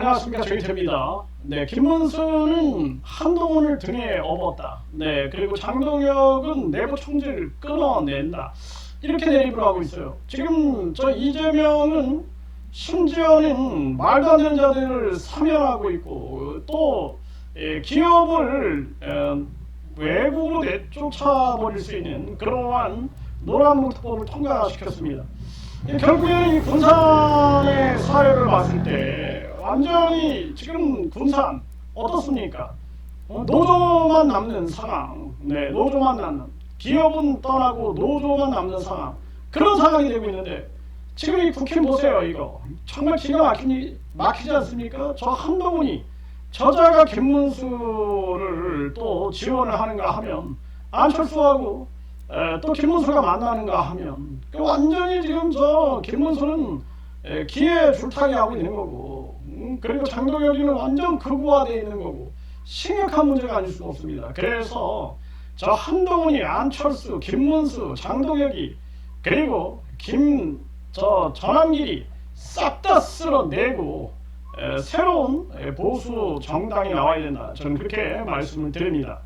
안녕하십니까 조이태입니다. 네, 김문수는 한동훈을 등에 업었다. 네, 그리고 장동혁은 내부 총질을 끊어낸다. 이렇게 대립을 하고 있어요. 지금 저 이재명은 심지어는 말도 안 되는 자들을 사면하고 있고 또 예, 기업을 어, 외국으로 내쫓아버릴 수 있는 그러한 노란봉투법을 통과시켰습니다. 예, 결국에는 이 군산의 사회를 봤을 때 완전히 지금 군산 어떻습니까? 어, 노조만 남는 상황, 네, 노조만 남는 기업은 떠나고 노조만 남는 상황 그런 상황이 되고 있는데 지금 이 국힘 보세요 이거 정말 기가 막히니 막히지 않습니까? 저 한동훈이 저자가 김문수를 또 지원을 하는가 하면 안철수하고 에, 또 김문수가 만나는가 하면 그 완전히 지금 저 김문수는 에, 기회 줄타기 하고 있는 거고 음, 그리고 장동혁이는 완전 극우화되어 있는 거고 심각한 문제가 아닐 수가 없습니다. 그래서 저 한동훈이 안철수, 김문수, 장동혁이 그리고 김 저 전환길이 싹 다 쓸어내고 에, 새로운 에, 보수 정당이 나와야 된다. 저는 그렇게 말씀을 드립니다.